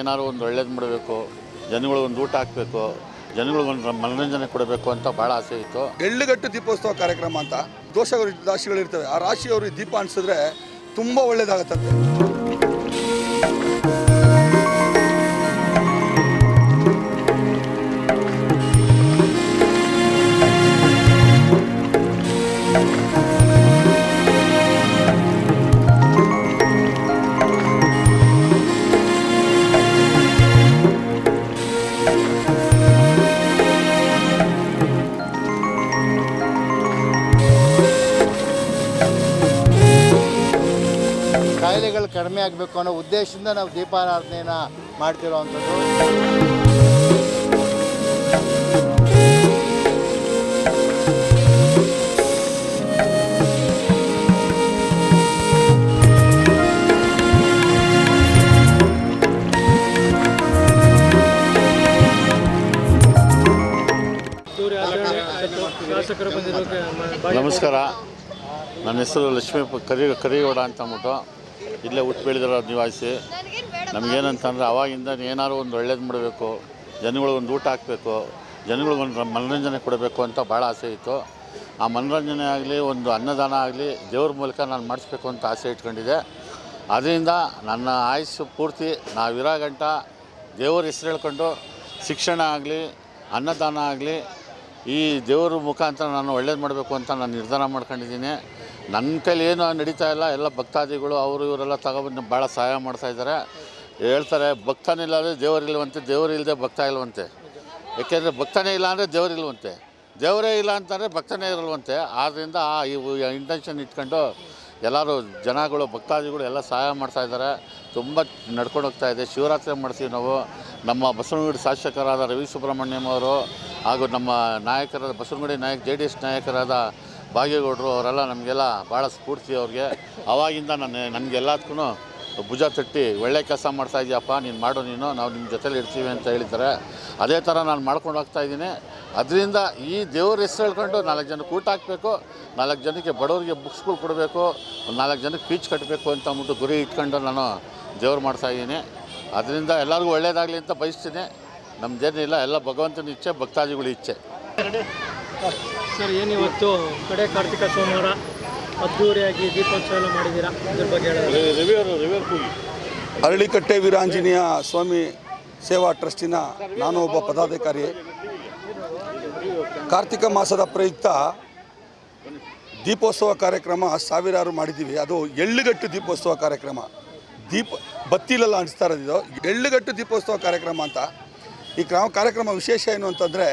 ಏನಾದ್ರು ಒಂದು ಒಳ್ಳೇದು ಮಾಡಬೇಕು ಜನಗಳಿಗೊಂದು ಊಟ ಹಾಕಬೇಕು ಜನಗಳಿಗೊಂದು ಮನೋರಂಜನೆ ಕೊಡಬೇಕು ಅಂತ ಭಾಳ ಆಸೆ ಇತ್ತು. ಎಳ್ಳುಗಟ್ಟು ದೀಪೋತ್ಸವ ಕಾರ್ಯಕ್ರಮ ಅಂತ ದೋಷಗಳು ರಾಶಿಗಳಿರ್ತವೆ. ಆ ರಾಶಿಯವರು ದೀಪ ಅನ್ಸಿದ್ರೆ ತುಂಬ ಒಳ್ಳೇದಾಗತ್ತಂತೆ. ಕಡಿಮೆ ಆಗಬೇಕು ಅನ್ನೋ ಉದ್ದೇಶದಿಂದ ನಾವು ದೀಪಾರಾಧನೆಯನ್ನು ಮಾಡ್ತಿರೋವಂಥದ್ದು. ನಮಸ್ಕಾರ. ನನ್ನ ಹೆಸರು ಲಕ್ಷ್ಮೀ ಕರಿ ಕರಿಗೌಡ ಅಂತ ಅಂದ್ಬಿಟ್ಟು. ಇಲ್ಲೇ ಹುಟ್ಟು ಬೆಳೆದಿರೋ ನಿವಾಸಿ ನಮಗೇನಂತಂದ್ರೆ ಅವಾಗಿಂದ ಏನಾದ್ರು ಒಂದು ಒಳ್ಳೇದು ಮಾಡಬೇಕು ಜನಗಳಿಗೊಂದು ಊಟ ಹಾಕಬೇಕು ಜನಗಳಿಗೊಂದು ಮನೋರಂಜನೆ ಕೊಡಬೇಕು ಅಂತ ಭಾಳ ಆಸೆ ಇತ್ತು. ಆ ಮನೋರಂಜನೆ ಆಗಲಿ, ಒಂದು ಅನ್ನದಾನ ಆಗಲಿ ದೇವ್ರ ಮೂಲಕ ನಾನು ಮಾಡಿಸ್ಬೇಕು ಅಂತ ಆಸೆ ಇಟ್ಕೊಂಡಿದ್ದೆ. ಅದರಿಂದ ನನ್ನ ಆಯಸ್ಸು ಪೂರ್ತಿ ನಾವಿರೋ ಗಂಟ ದೇವ್ರ ಹೆಸರು ಹೇಳ್ಕೊಂಡು ಶಿಕ್ಷಣ ಆಗಲಿ, ಅನ್ನದಾನ ಆಗಲಿ ಈ ದೇವ್ರ ಮುಖಾಂತರ ನಾನು ಒಳ್ಳೇದು ಮಾಡಬೇಕು ಅಂತ ನಾನು ನಿರ್ಧಾರ ಮಾಡ್ಕೊಂಡಿದ್ದೀನಿ. ನನ್ನ ಕೈಲಿ ಏನು ನಡೀತಾ ಇಲ್ಲ, ಎಲ್ಲ ಭಕ್ತಾದಿಗಳು ಅವರು ಇವರೆಲ್ಲ ತಗೊಬಂದು ಭಾಳ ಸಹಾಯ ಮಾಡ್ತಾಯಿದ್ದಾರೆ ಹೇಳ್ತಾರೆ ಭಕ್ತನಿಲ್ಲ ಅಂದರೆ ದೇವರಿಲ್ವಂತೆ ದೇವರಿಲ್ಲದೆ ಭಕ್ತ ಇಲ್ವಂತೆ. ಏಕೆಂದರೆ ಭಕ್ತನೇ ಇಲ್ಲ ಅಂದರೆ ದೇವರಿಲ್ವಂತೆ ದೇವರೇ ಇಲ್ಲ ಅಂತಂದರೆ ಭಕ್ತನೇ ಇರಲ್ವಂತೆ. ಆದ್ದರಿಂದ ಆ ಇವು ಇಂಟೆನ್ಷನ್ ಇಟ್ಕೊಂಡು ಎಲ್ಲರೂ ಜನಗಳು, ಭಕ್ತಾದಿಗಳು ಎಲ್ಲ ಸಹಾಯ ಮಾಡ್ತಾ ಇದ್ದಾರೆ. ತುಂಬ ನಡ್ಕೊಂಡು ಹೋಗ್ತಾ ಇದೆ. ಶಿವರಾತ್ರಿ ಮಾಡ್ತೀವಿ ನಾವು. ನಮ್ಮ ಬಸವನಗುಡಿ ಶಾಸಕರಾದ ರವಿ ಸುಬ್ರಹ್ಮಣ್ಯಂ ಅವರು ಹಾಗೂ ನಮ್ಮ ನಾಯಕರಾದ ಬಸವನಗುಡಿ ನಾಯಕ, ಜೆ ಡಿ ಎಸ್ ನಾಯಕರಾದ ಭಾಗ್ಯಗೌಡರು ಅವರೆಲ್ಲ ನಮಗೆಲ್ಲ ಭಾಳ ಸ್ಫೂರ್ತಿ ಅವ್ರಿಗೆ. ಅವಾಗಿಂದ ನಾನು ನನಗೆಲ್ಲದಕ್ಕೂ ಭುಜ ತಟ್ಟಿ, ಒಳ್ಳೆ ಕೆಲಸ ಮಾಡ್ತಾ ಇದೆಯಪ್ಪ, ನೀನು ಮಾಡು ನೀನು, ನಾವು ನಿಮ್ಮ ಜೊತೇಲಿ ಇರ್ತೀವಿ ಅಂತ ಹೇಳಿದ್ದಾರೆ. ಅದೇ ಥರ ನಾನು ಮಾಡ್ಕೊಂಡು ಹೋಗ್ತಾ ಇದ್ದೀನಿ. ಅದರಿಂದ ಈ ದೇವ್ರ ಹೆಸರು ಹೇಳ್ಕೊಂಡು ನಾಲ್ಕು ಜನಕ್ಕೆ ಊಟ ಹಾಕಬೇಕು, ನಾಲ್ಕು ಜನಕ್ಕೆ ಬಡವರಿಗೆ ಬುಕ್ಸ್ಗಳು ಕೊಡಬೇಕು, ನಾಲ್ಕು ಜನಕ್ಕೆ ಫೀಚ್ ಕಟ್ಟಬೇಕು ಅಂತ ಅಂದ್ಬಿಟ್ಟು ಗುರಿ ಇಟ್ಕೊಂಡು ನಾನು ದೇವ್ರು ಮಾಡ್ತಾಯಿದ್ದೀನಿ ಅದರಿಂದ ಎಲ್ಲರಿಗೂ ಒಳ್ಳೆಯದಾಗಲಿ ಅಂತ ಬಯಸ್ತೀನಿ. ನಮ್ಮದೇನಿಲ್ಲ ಎಲ್ಲ ಭಗವಂತನ ಇಚ್ಛೆ, ಭಕ್ತಾದಿಗಳ ಇಚ್ಛೆ. ಸರ್ ಏನು ಇವತ್ತು ಕಡೆ ಕಾರ್ತಿಕ ಸೋಮವಾರ ಅದ್ದೂರಿಯಾಗಿ ದೀಪೋತ್ಸವ ಮಾಡಿದ್ದೀರಾ? ಇದ್ರ ಬಗ್ಗೆ ಹೇಳಿ ಅರಳಿಕಟ್ಟೆ ವೀರಾಂಜನೇಯ ಸ್ವಾಮಿ ಸೇವಾ ಟ್ರಸ್ಟಿನ ನಾನು ಒಬ್ಬ ಪದಾಧಿಕಾರಿ. ಕಾರ್ತಿಕ ಮಾಸದ ಪ್ರಯುಕ್ತ ದೀಪೋತ್ಸವ ಕಾರ್ಯಕ್ರಮ ಸಾವಿರಾರು ಮಾಡಿದ್ದೀವಿ. ಅದು ಎಳ್ಳುಗಟ್ಟು ದೀಪೋತ್ಸವ ಕಾರ್ಯಕ್ರಮ. ದೀಪ ಬತ್ತಿಲೆಲ್ಲ ಅಂಟಿಸ್ತಾ ಇರೋದು ಎಳ್ಳುಗಟ್ಟು ದೀಪೋತ್ಸವ ಕಾರ್ಯಕ್ರಮ ಅಂತ. ಈ ಕ್ರಮ ಕಾರ್ಯಕ್ರಮ ವಿಶೇಷ ಏನು ಅಂತಂದರೆ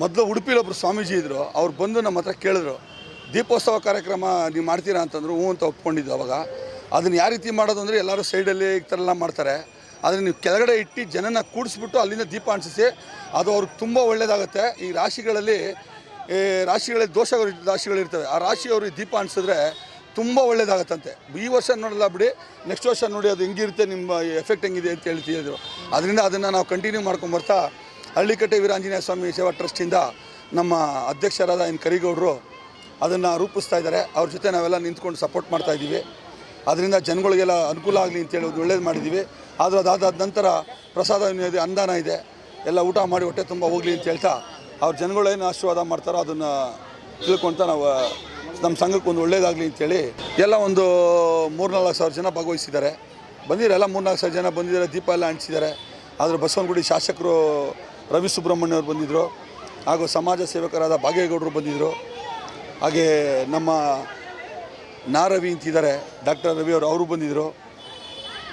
ಮೊದಲು ಉಡುಪಿಲಿ ಒಬ್ಬರು ಸ್ವಾಮೀಜಿ ಇದ್ದರು ಅವ್ರು ಬಂದು ನಮ್ಮ ಹತ್ರ ಕೇಳಿದ್ರು, ದೀಪೋತ್ಸವ ಕಾರ್ಯಕ್ರಮ ನೀವು ಮಾಡ್ತೀರಾ ಅಂತಂದ್ರು, ಹ್ಞೂ ಅಂತ ಒಪ್ಕೊಂಡಿದ್ದು ಅವಾಗ. ಅದನ್ನು ಯಾವ ರೀತಿ ಮಾಡೋದು ಅಂದರೆ ಎಲ್ಲರೂ ಸೈಡಲ್ಲಿ ಈ ಥರ ಎಲ್ಲ ಮಾಡ್ತಾರೆ. ಆದರೆ ನೀವು ಕೆಳಗಡೆ ಇಟ್ಟು ಜನನ ಕೂಡಿಸ್ಬಿಟ್ಟು ಅಲ್ಲಿಂದ ದೀಪ ಅಣಿಸಿ ಅದು ಅವ್ರಿಗೆ ತುಂಬ ಒಳ್ಳೆಯದಾಗುತ್ತೆ ಈ ರಾಶಿಗಳಲ್ಲಿ ಈ ರಾಶಿಗಳಲ್ಲಿ ದೋಷ ರಾಶಿಗಳಿರ್ತವೆ ಆ ರಾಶಿಯವರು ದೀಪ ಅಣಿಸಿದ್ರೆ ತುಂಬ ಒಳ್ಳೆಯದಾಗತ್ತಂತೆ ಈ ವರ್ಷ ನೋಡಲ್ಲ ಬಿಡಿ ನೆಕ್ಸ್ಟ್ ವರ್ಷ ನೋಡಿ ಅದು ಹೆಂಗಿರುತ್ತೆ, ನಿಮ್ಮ ಎಫೆಕ್ಟ್ ಹೆಂಗಿದೆ ಅಂತ ಹೇಳ್ತಿದ್ರು ಅದರಿಂದ ಅದನ್ನು ನಾವು ಕಂಟಿನ್ಯೂ ಮಾಡ್ಕೊಂಬರ್ತಾ ಹಳ್ಳಿಕಟ್ಟೆ ವೀರಾಂಜನೇಯ ಸ್ವಾಮಿ ಸೇವಾ ಟ್ರಸ್ಟಿಂದ ನಮ್ಮ ಅಧ್ಯಕ್ಷರಾದ ಎನ್ ಕರಿಗೌಡರು ಅದನ್ನು ರೂಪಿಸ್ತಾ ಇದ್ದಾರೆ. ಅವ್ರ ಜೊತೆ ನಾವೆಲ್ಲ ನಿಂತ್ಕೊಂಡು ಸಪೋರ್ಟ್ ಮಾಡ್ತಾ ಇದ್ದೀವಿ. ಅದರಿಂದ ಜನಗಳಿಗೆಲ್ಲ ಅನುಕೂಲ ಆಗಲಿ ಅಂತೇಳಿ ಒಂದು ಒಳ್ಳೇದು ಮಾಡಿದ್ದೀವಿ. ಆದರೆ ಅದಾದ ನಂತರ ಪ್ರಸಾದ ಇದೆ ಅನುದಾನ ಇದೆ. ಎಲ್ಲ ಊಟ ಮಾಡಿ ಹೊಟ್ಟೆ ತುಂಬ ಹೋಗಲಿ ಅಂತ ಹೇಳ್ತಾ ಅವ್ರ ಜನಗಳೇನು ಆಶೀರ್ವಾದ ಮಾಡ್ತಾರೋ ಅದನ್ನು ತಿಳ್ಕೊಳ್ತಾ ನಾವು ನಮ್ಮ ಸಂಘಕ್ಕೆ ಒಂದು ಒಳ್ಳೇದಾಗಲಿ ಅಂತೇಳಿ ಎಲ್ಲ ಒಂದು ಮೂರ್ನಾಲ್ಕು ಸಾವಿರ ಜನ ಭಾಗವಹಿಸಿದ್ದಾರೆ. ಬಂದಿದ್ದಾರೆ ಎಲ್ಲ ಮೂರ್ನಾಲ್ಕು ಸಾವಿರ ಜನ ಬಂದಿದ್ದಾರೆ, ದೀಪ ಎಲ್ಲ ಅಂಟಿಸಿದ್ದಾರೆ ಆದರೆ ಬಸವನಗುಡಿ ಶಾಸಕರು ರವಿ ಸುಬ್ರಹ್ಮಣ್ಯ ಅವರು ಬಂದಿದ್ದರು ಹಾಗೂ ಸಮಾಜ ಸೇವಕರಾದ ಭಾಗೇಗೌಡರು ಬಂದಿದ್ದರು ಹಾಗೆ ನಮ್ಮ ನಾರವಿ ಅಂತಿದ್ದಾರೆ, ಡಾಕ್ಟರ್ ರವಿ ಅವರು ಅವರು ಬಂದಿದ್ದರು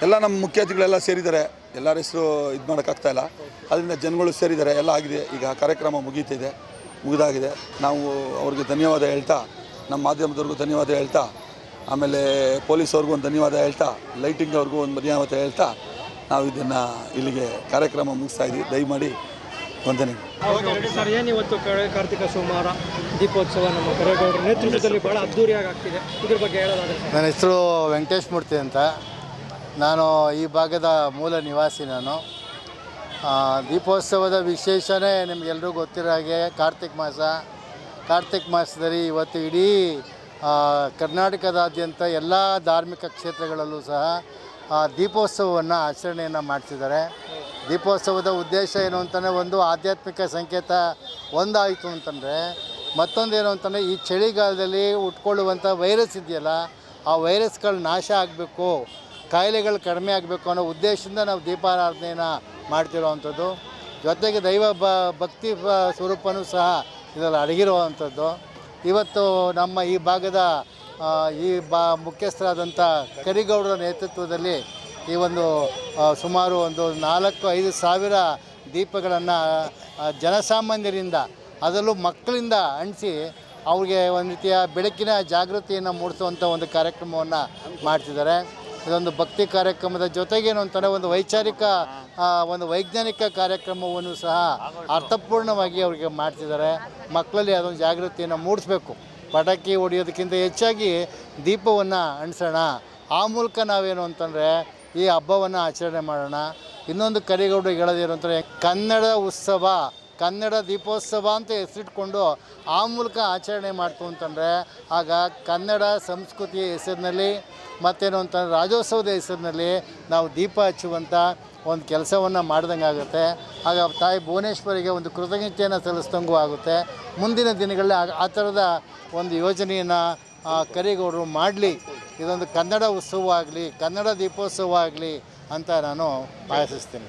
ಎಲ್ಲ ನಮ್ಮ ಮುಖ್ಯ ಅತಿಥಿಗಳೆಲ್ಲ ಸೇರಿದ್ದಾರೆ. ಎಲ್ಲರ ಹೆಸರು ಇದು ಮಾಡೋಕ್ಕಾಗ್ತಾಯಿಲ್ಲ ಅದರಿಂದ ಜನಗಳು ಸೇರಿದ್ದಾರೆ. ಎಲ್ಲ ಆಗಿದೆ. ಈಗ ಕಾರ್ಯಕ್ರಮ ಮುಗೀತಿದೆ ಮುಗಿದಾಗಿದೆ. ನಾವು ಅವ್ರಿಗೆ ಧನ್ಯವಾದ ಹೇಳ್ತಾ, ನಮ್ಮ ಮಾಧ್ಯಮದವ್ರಿಗೂ ಧನ್ಯವಾದ ಹೇಳ್ತಾ, ಆಮೇಲೆ ಪೊಲೀಸ್ ಅವ್ರಿಗೂ ಒಂದು ಧನ್ಯವಾದ ಹೇಳ್ತಾ ಲೈಟಿಂಗ್ ಅವ್ರಿಗೂ ಒಂದು ಧನ್ಯವಾದ ಹೇಳ್ತಾ ನಾವು ಇದನ್ನು ಇಲ್ಲಿಗೆ ಕಾರ್ಯಕ್ರಮ ಮುಗಿಸ್ತಾ ಇದ್ದೀವಿ ದಯಮಾಡಿ ವಂದನೆಗಳು ಸರ್ ಏನಿವತ್ತು ಇವತ್ತು ಕಾರ್ತಿಕ ಸೋಮವಾರ ದೀಪೋತ್ಸವ ನಮ್ಮ ಕರೇಗೌಡರ ನೇತೃತ್ವದಲ್ಲಿ ಬಹಳ ಅದ್ದೂರಿಯಾಗಿ ಆಗ್ತಿದೆ ಇದ್ರ ಬಗ್ಗೆ ಹೇಳೋದಾದ್ರೆ ನನ್ನ ಹೆಸರು ವೆಂಕಟೇಶ್ ಮೂರ್ತಿ ಅಂತ. ನಾನು ಈ ಭಾಗದ ಮೂಲ ನಿವಾಸಿ ನಾನು. ದೀಪೋತ್ಸವದ ವಿಶೇಷನೇ ನಿಮಗೆಲ್ಲರೂ ಗೊತ್ತಿರೋ ಹಾಗೆ ಕಾರ್ತಿಕ್ ಮಾಸ. ಕಾರ್ತಿಕ್ ಮಾಸದಲ್ಲಿ ಇವತ್ತು ಇಡೀ ಕರ್ನಾಟಕದಾದ್ಯಂತ ಎಲ್ಲ ಧಾರ್ಮಿಕ ಕ್ಷೇತ್ರಗಳಲ್ಲೂ ಸಹ ಆ, ದೀಪೋತ್ಸವವನ್ನು ಆಚರಣೆಯನ್ನು ಮಾಡ್ತಿದ್ದಾರೆ. ದೀಪೋತ್ಸವದ ಉದ್ದೇಶ ಏನು ಅಂತಂದರೆ ಒಂದು ಆಧ್ಯಾತ್ಮಿಕ ಸಂಕೇತ ಒಂದಾಯಿತು ಅಂತಂದರೆ ಮತ್ತೊಂದೇನು ಅಂತಂದರೆ ಈ ಚಳಿಗಾಲದಲ್ಲಿ ಉಟ್ಕೊಳ್ಳುವಂಥ ವೈರಸ್ ಇದೆಯಲ್ಲ, ಆ ವೈರಸ್ಗಳು ನಾಶ ಆಗಬೇಕು, ಕಾಯಿಲೆಗಳು ಕಡಿಮೆ ಆಗಬೇಕು ಅನ್ನೋ ಉದ್ದೇಶದಿಂದ ನಾವು ದೀಪಾರಾಧನೆಯನ್ನು ಮಾಡ್ತಿರೋವಂಥದ್ದು. ಜೊತೆಗೆ ದೈವ ಬ ಭಕ್ತಿ ಸ್ವರೂಪನೂ ಸಹ ಇದರಲ್ಲಿ ಅಡಗಿರುವಂಥದ್ದು. ಇವತ್ತು ನಮ್ಮ ಈ ಭಾಗದ ಈ ಬಾ ಮುಖ್ಯಸ್ಥರಾದಂಥ ಕರಿಗೌಡರ ನೇತೃತ್ವದಲ್ಲಿ ಈ ಒಂದು ಸುಮಾರು ಒಂದು ನಾಲ್ಕು, ಐದು ಸಾವಿರ ದೀಪಗಳನ್ನು ಜನಸಾಮಾನ್ಯರಿಂದ, ಅದರಲ್ಲೂ ಮಕ್ಕಳಿಂದ ಅಂಟಿಸಿ ಅವ್ರಿಗೆ ಒಂದು ರೀತಿಯ ಬೆಳಕಿನ ಜಾಗೃತಿಯನ್ನು ಮೂಡಿಸುವಂಥ ಒಂದು ಕಾರ್ಯಕ್ರಮವನ್ನು ಮಾಡ್ತಿದ್ದಾರೆ. ಇದೊಂದು ಭಕ್ತಿ ಕಾರ್ಯಕ್ರಮದ ಜೊತೆಗೇನು ಅಂತಂದರೆ ಒಂದು ವೈಚಾರಿಕ ಒಂದು ವೈಜ್ಞಾನಿಕ ಕಾರ್ಯಕ್ರಮವನ್ನು ಸಹ ಅರ್ಥಪೂರ್ಣವಾಗಿ ಅವರಿಗೆ ಮಾಡ್ತಿದ್ದಾರೆ. ಮಕ್ಕಳಲ್ಲಿ ಅದೊಂದು ಜಾಗೃತಿಯನ್ನು ಮೂಡಿಸ್ಬೇಕು. ಪಟಾಕಿ ಹೊಡೆಯೋದಕ್ಕಿಂತ ಹೆಚ್ಚಾಗಿ ದೀಪವನ್ನು ಅಂಟಿಸೋಣ. ಆ ಮೂಲಕ ನಾವೇನು ಅಂತಂದರೆ ಈ ಹಬ್ಬವನ್ನು ಆಚರಣೆ ಮಾಡೋಣ. ಇನ್ನೊಂದು ಕರಿಗೌಡರು ಹೇಳೋದೇನು ಕನ್ನಡ ಉತ್ಸವ, ಕನ್ನಡ ದೀಪೋತ್ಸವ ಅಂತ ಹೆಸರಿಟ್ಕೊಂಡು ಆ ಮೂಲಕ ಆಚರಣೆ ಮಾಡ್ತು ಅಂತಂದರೆ, ಆಗ ಕನ್ನಡ ಸಂಸ್ಕೃತಿಯ ಹೆಸರಿನಲ್ಲಿ ಮತ್ತೇನು ಅಂತಂದರೆ ರಾಜ್ಯೋತ್ಸವದ ಹೆಸರಿನಲ್ಲಿ ನಾವು ದೀಪ ಹಚ್ಚುವಂಥ ಒಂದು ಕೆಲಸವನ್ನು ಮಾಡ್ದಂಗೆ ಆಗುತ್ತೆ. ಆಗ ತಾಯಿ ಭುವನೇಶ್ವರಿಗೆ ಒಂದು ಕೃತಜ್ಞತೆಯನ್ನು ಸಲ್ಲಿಸ್ದಂಗೂ ಆಗುತ್ತೆ. ಮುಂದಿನ ದಿನಗಳಲ್ಲಿ ಆ ಥರದ ಒಂದು ಯೋಜನೆಯನ್ನು ಕರಿಗೌಡರು ಮಾಡಲಿ. ಇದೊಂದು ಕನ್ನಡ ಉತ್ಸವ ಆಗಲಿ ಕನ್ನಡ ದೀಪೋತ್ಸವ ಆಗಲಿ ಅಂತ ನಾನು ಆಶಿಸ್ತೀನಿ